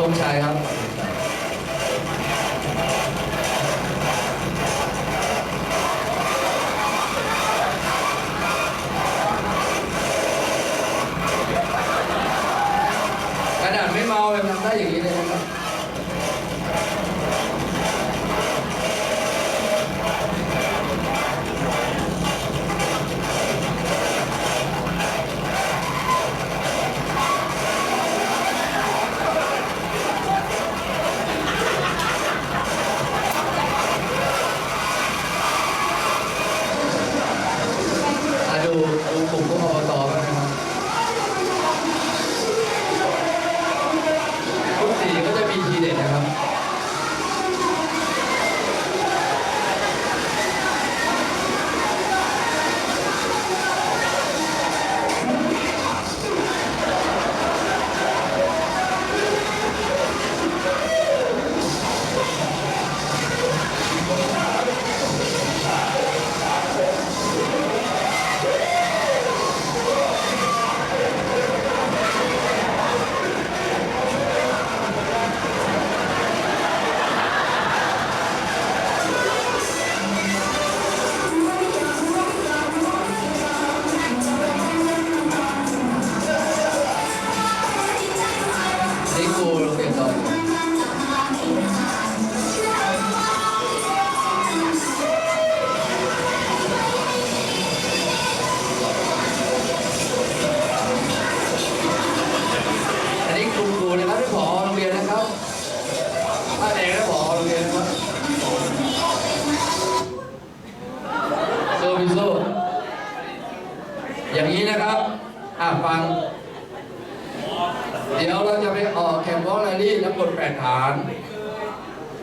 ครับกระดาษไม่เมาเลยทำได้อย่างนี้เลยนะครับ ดูดูกลุ่มพวกอบตบ้ โซมิโซอย่างนี้นะครับอะฟัง เดี๋ยวเราจะไปออกแข่งวอลเลย์ลี่ทั้งหมด8ฐาน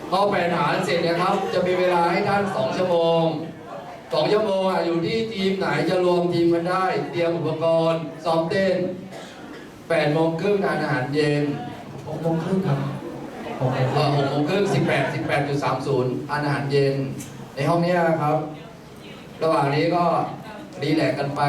พอ8ฐานเสร็จนะครับ จะมีเวลาให้ท่าน2ชั่วโมง2ชั่วโมงอะอยู่ที่ทีมไหนจะรวมทีมกันได้ เตรียมอุปกรณ์ซ้อมเต้น8โมงครึ่งทานอาหารเย็นหกโมงครึ่งครับหกโมงคเอ่รึ่อง6โมงครึ่ง18 18.30ทานอาหารเย็น ในห้องเนี้ยครับ ระหว่างนี้ก็รีแลกกันไป